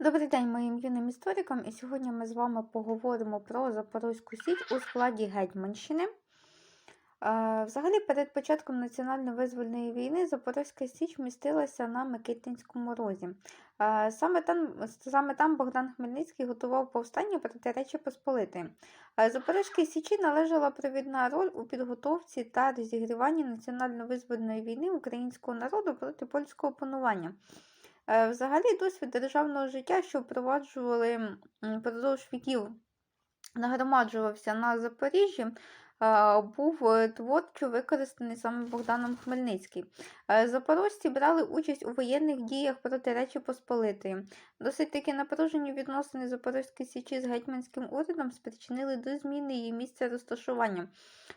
Добрий день моїм юним історикам, і сьогодні ми з вами поговоримо про Запорозьку Січ у складі Гетьманщини. Е, Взагалі, перед початком національно-визвольної війни Запорозька Січ містилася на Микитинському розі. Е, Саме там, саме там Богдан Хмельницький готував повстання проти Речі Посполитої. Е, Запорозькій Січі належала провідна роль у підготовці та розігріванні національно-визвольної війни українського народу проти польського панування. Е, Взагалі, досвід державного життя, що впроваджували впродовж віків, нагромаджувався на Запоріжжі, був е, творчо використаний саме Богданом Хмельницьким. Е, Запорожці брали участь у воєнних діях проти Речі Посполитої. Досить таки напружені відносини Запорозької січі з гетьманським урядом спричинили до зміни її місця розташування.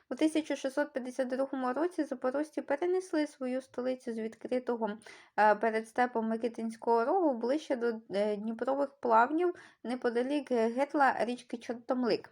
У 1652 році запорожці перенесли свою столицю з відкритого е, перед степом Микитинського рогу ближче до Дніпрових плавнів неподалік гетла річки Чортомлик.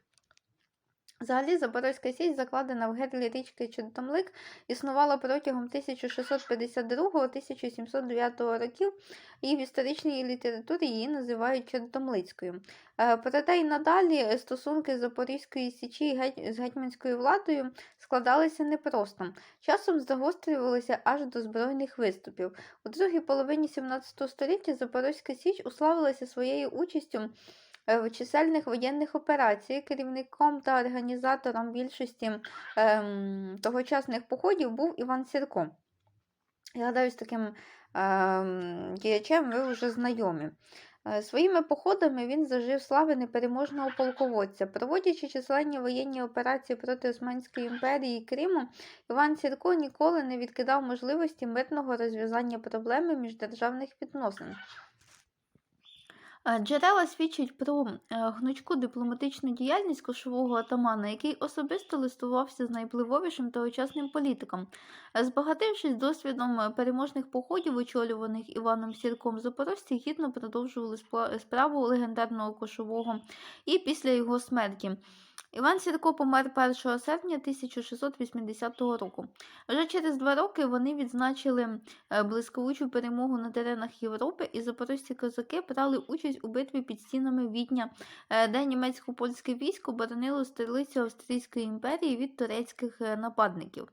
Взагалі, Запорозька січ, закладена в гетлі річки Чортомлик, існувала протягом 1662-1709 років, і в історичній літературі її називають Чортомлицькою. Е, Проте й надалі стосунки Запорізької січі з гетьманською владою складалися непросто. Часом загострювалися аж до збройних виступів. У другій половині 17 століття Запорозька Січ уславилася своєю участю чисельних воєнних операцій. Керівником та організатором більшості ем, тогочасних походів був Іван Сірко. Я гадаю, з таким ем, діячем ви вже знайомі. Е, Своїми походами він зажив слави непереможного полководця. Проводячи численні воєнні операції проти Османської імперії і Криму, Іван Сірко ніколи не відкидав можливості мирного розв'язання проблеми міждержавних відносин. Е, Джерела свідчать про е, гнучку дипломатичну діяльність кошового атамана, який особисто листувався з найвпливовішим тогочасним політиком. Е, Збагатившись досвідом переможних походів, очолюваних Іваном Сірком, запорожці гідно продовжували справу легендарного кошового і після його смерті. Іван Сірко помер 1 серпня 1680 року. Вже через два роки вони відзначили е, блискавучу перемогу на теренах Європи, і запорозькі козаки брали участь у битві під стінами Відня, е, де німецько-польське військо боронило столицю Австрійської імперії від турецьких е, нападників.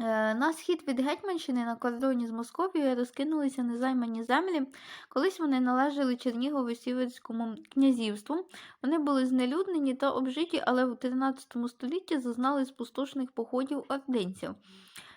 Е, На схід від Гетьманщини на кордоні з Московією розкинулися незаймані землі. Колись вони належали Чернігово-Сіверському князівству. Вони були знелюднені та обжиті, але в 13 столітті зазнали спустошних походів ординців.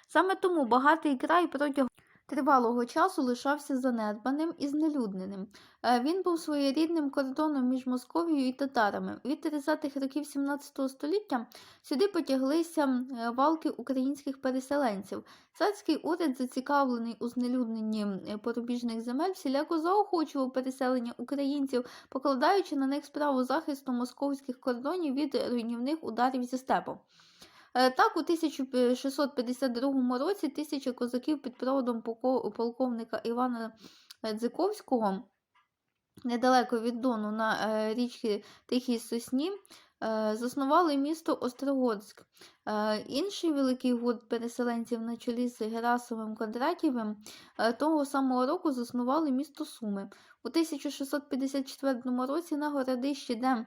Саме тому багатий край протягом тривалого часу лишався занедбаним і знелюдненим. Е, Він був своєрідним кордоном між Московією і татарами. Від 30-х років 17 століття сюди потяглися е, валки українських переселенців. Царський уряд, зацікавлений у знелюдненні е, порубіжних земель, всіляко заохочував переселення українців, покладаючи на них справу захисту московських кордонів від руйнівних ударів зі степу. Е, Так, у 1652 році тисяча козаків під проводом полковника Івана е, Дзиковського недалеко від Дону на е, річці Тихій Сосні заснували місто Острогорськ. Інший великий гурт переселенців на чолі з Герасовим Кондратєвим того самого року заснували місто Суми. У 1654 році на городищі, де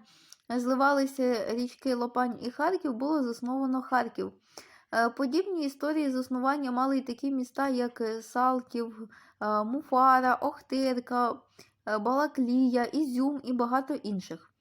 зливалися річки Лопань і Харків, було засновано Харків. Е, Подібні історії заснування мали й такі міста, як е, Салтів, е, Муфара, Охтирка, Балаклія, Ізюм і багато інших.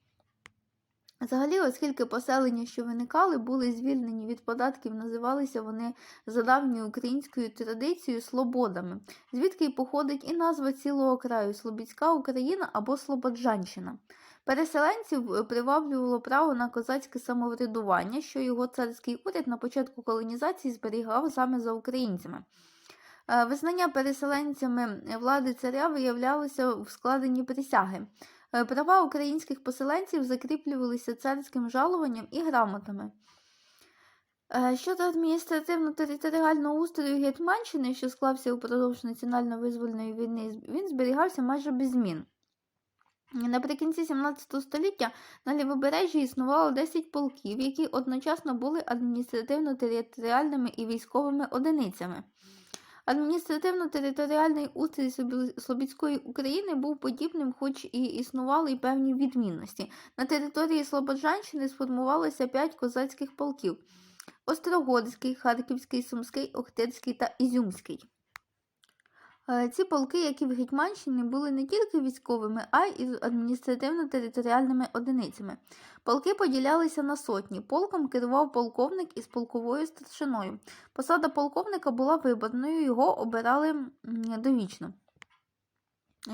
Взагалі, оскільки поселення, що виникали, були звільнені від податків, називалися вони за давньою українською традицією слободами, звідки й походить і назва цілого краю Слобідська Україна або Слободжанщина. Переселенців е, приваблювало право на козацьке самоврядування, що його царський уряд на початку колонізації зберігав саме за українцями. Е, Визнання переселенцями влади царя виявлялося в складенні присяги. Е, Права українських поселенців закріплювалися царським жалуванням і грамотами. Щодо адміністративно-територіального устрою Гетьманщини, що склався упродовж національно-визвольної війни, він зберігався майже без змін. Наприкінці 17 століття на лівобережжі існувало 10 полків, які одночасно були адміністративно-територіальними і військовими одиницями. Адміністративно-територіальний устрій Слобідської України був подібним, хоч і існували й певні відмінності. На території Слободжанщини сформувалося п'ять козацьких полків: Острогорський, Харківський, Сумський, Охтирський та Ізюмський. Е, Ці полки, як і в Гетьманщині, були не тільки військовими, а й адміністративно-територіальними одиницями. Полки поділялися на сотні. Полком керував полковник із полковою старшиною. Посада полковника була виборною, його обирали довічно.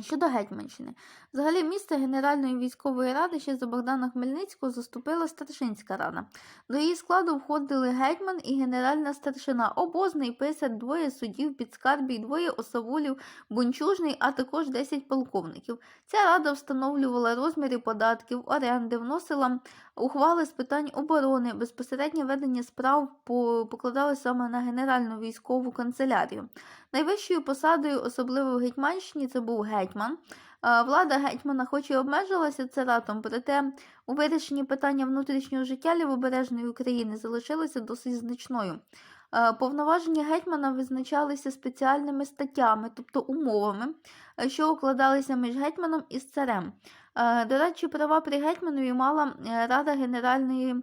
Щодо Гетьманщини. Взагалі місце Генеральної військової ради ще за Богдана Хмельницького заступила старшинська рада. До її складу входили гетьман і генеральна старшина, обозний писар, двоє суддів, підскарбій, двоє осавулів, бунчужний, а також 10 полковників. Ця рада встановлювала розміри податків, оренди, вносила ухвали з питань оборони, безпосереднє ведення справ по- покладали саме на Генеральну військову канцелярію. Найвищою посадою, особливо в Гетьманщині, це був гетьман. Влада гетьмана хоч і обмежилася царатом, проте у вирішенні питання внутрішнього життя Лівобережної України залишилася досить значною. Е, Повноваження гетьмана визначалися спеціальними статтями, тобто умовами, е, що укладалися між гетьманом і царем. Е, До речі, права при гетьманові мала Рада Генеральної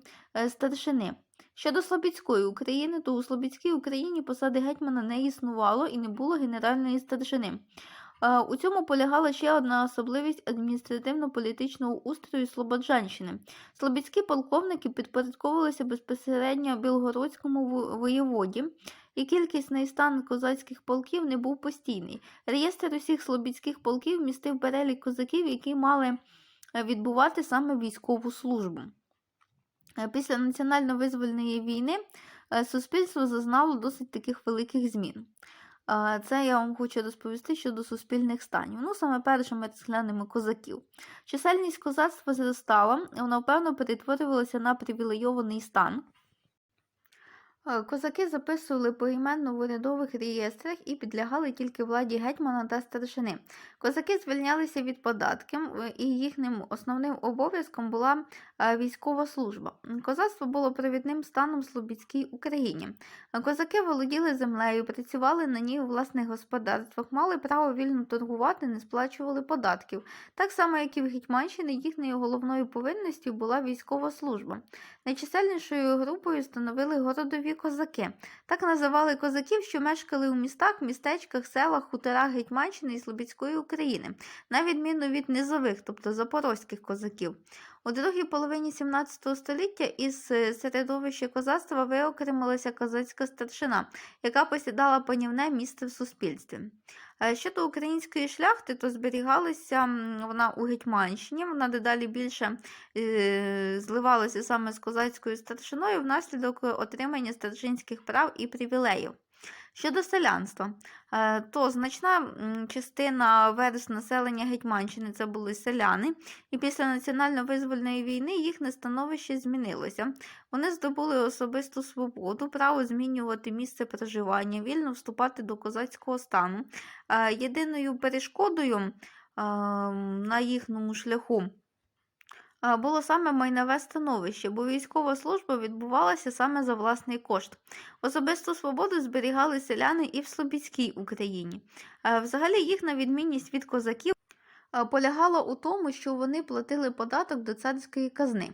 старшини. Щодо Слобідської України, то у Слобідській Україні посади гетьмана не існувало і не було генеральної старшини. Е, У цьому полягала ще одна особливість адміністративно-політичного устрою Слободжанщини. Слобідські полковники підпорядковувалися безпосередньо Білгородському воєводі, і кількісний стан козацьких полків не був постійний. Реєстр усіх слобідських полків містив перелік козаків, які мали е, відбувати саме військову службу. Е, Після національно-визвольної війни суспільство зазнало досить таких великих змін. Це я вам хочу розповісти щодо суспільних станів. Ну, саме перше ми козаків. Чисельність козацтва зростала, вона впевно перетворювалася на привілейований стан. Козаки записували поіменно в урядових реєстрах і підлягали тільки владі гетьмана та старшини. Козаки звільнялися від податків, і їхнім основним обов'язком була військова служба. Козацтво було провідним станом Слобідській Україні. Е, Козаки володіли землею, працювали на ній у власних господарствах, мали право вільно торгувати, не сплачували податків. Так само, як і в Гетьманщині, їхньою головною повинністю була військова служба. Найчисельнішою групою становили городові козаки. Так називали козаків, що мешкали у містах, містечках, селах, хуторах Гетьманщини і Слобідської України, на відміну від низових, тобто запорозьких козаків. У другій половині 17 століття із е, середовища козацтва виокремилася козацька старшина, яка посідала панівне місце в суспільстві. Е, Щодо української шляхти, то зберігалася вона у Гетьманщині, вона дедалі більше е, зливалася саме з козацькою старшиною внаслідок отримання старшинських прав і привілеїв. Щодо селянства, е, то значна частина верст населення Гетьманщини це були селяни, і після національно-визвольної війни їхнє становище змінилося. Вони здобули особисту свободу, право змінювати місце проживання, вільно вступати до козацького стану. Е, Єдиною перешкодою е, на їхньому шляху було саме майнове становище, бо військова служба відбувалася саме за власний кошт. Особисту свободу зберігали селяни і в Слобідській Україні. А, Взагалі їхня відмінність від козаків а, полягала у тому, що вони платили податок до царської казни.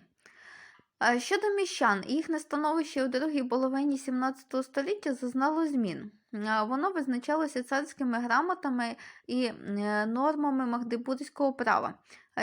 Щодо міщан, їхнє становище у другій половині 17 століття зазнало змін. Воно визначалося царськими грамотами і е, нормами магдебурзького права.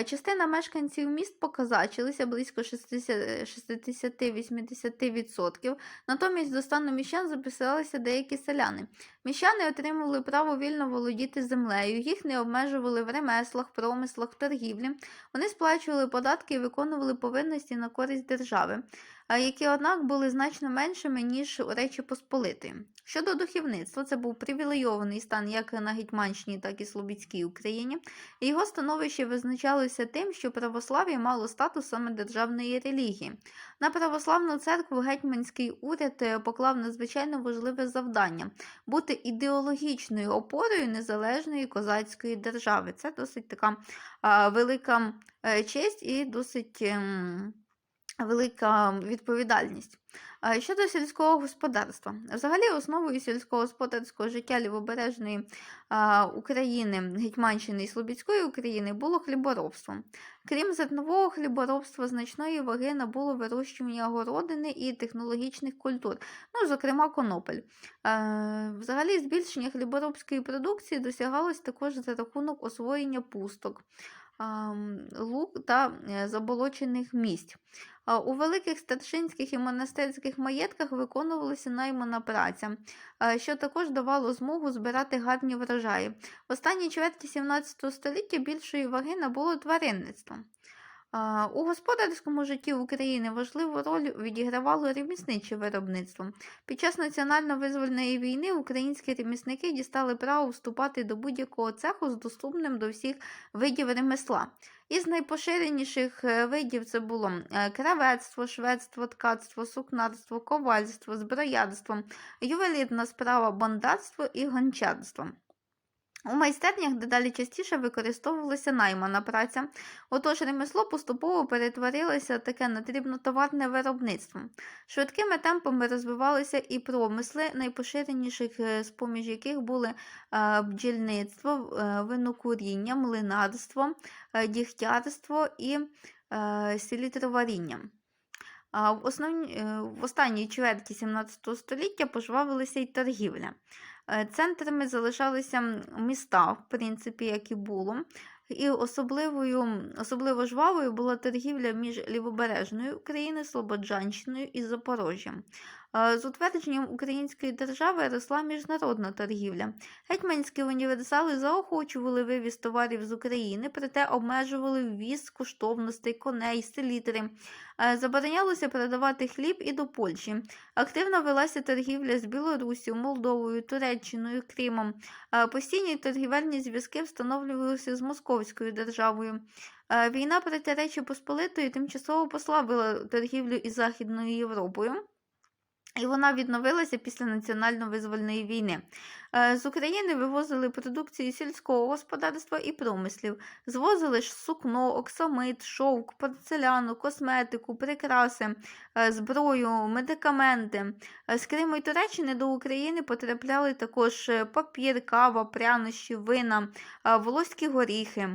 Частина мешканців міст покозачилися близько 60-80%. Натомість до стану міщан записалися деякі селяни. Міщани отримали право вільно володіти землею, їх не обмежували в ремеслах, промислах, торгівлі. Вони сплачували податки і виконували повинності на користь держави, які, однак, були значно меншими, ніж у Речі Посполитої. Щодо духовництва, це був привілейований стан як на Гетьманщині, так і Слобідській Україні. Його становище визначалося тим, що православ'я мало статус саме державної релігії. На православну церкву гетьманський уряд е, поклав надзвичайно важливе завдання бути ідеологічною опорою незалежної козацької держави. Це досить така велика е, честь і досить ем, велика відповідальність. Щодо сільського господарства, взагалі основою сільськогосподарського життя лівобережної України, Гетьманщини і Слобідської України було хліборобство. Крім зернового хліборобства, значної ваги набуло вирощування городини і технологічних культур, ну, зокрема конопель. Взагалі, збільшення хліборобської продукції досягалось також за рахунок освоєння пусток, лук та е, заболочених місць. У великих старшинських і монастирських маєтках виконувалася наймана праця, що також давало змогу збирати гарні врожаї. В останній чверті 17 століття більшої ваги набуло тваринництво. У господарському житті України важливу роль відігравало ремісниче виробництво. Під час національно-визвольної війни українські ремісники дістали право вступати до будь-якого цеху з доступним до всіх видів ремесла. Із найпоширеніших е, видів це було е, кравецтво, шведство, ткацтво, сукнарство, ковальство, зброярство, ювелірна справа, бондарство і гончарство. У майстернях дедалі частіше використовувалася наймана праця, отож ремесло поступово перетворилося таке на дрібнотоварне виробництво. Швидкими темпами розвивалися і промисли, найпоширеніших е, з-поміж яких були е, бджільництво, е, винокуріння, млинарство, дігтярство і селітроваріння. А в, основні, е, в останній чверті 17 століття пожвавилася й торгівля. Е, Центрами залишалися міста, в принципі, як і було. І особливою, особливо жвавою була торгівля між Лівобережною Україною, Слободжанщиною і Запорожжям. З утвердженням української держави росла міжнародна торгівля. Гетьманські універсали заохочували вивіз товарів з України, проте обмежували ввіз коштовностей, коней, селітри. Заборонялося продавати хліб і до Польщі. Активно велася торгівля з Білоруссю, Молдовою, Туреччиною, Кримом. Постійні торгівельні зв'язки встановлювалися з Московською державою. Війна проти Речі Посполитої тимчасово послабила торгівлю із Західною Європою. І вона відновилася після національно-визвольної війни. Е, З України вивозили продукцію сільського господарства і промислів, звозили ж сукно, оксамит, шовк, порцеляну, косметику, прикраси, е, зброю, медикаменти. Е, З Криму і Туреччини до України потрапляли також папір, кава, прянощі, вина, волоські горіхи.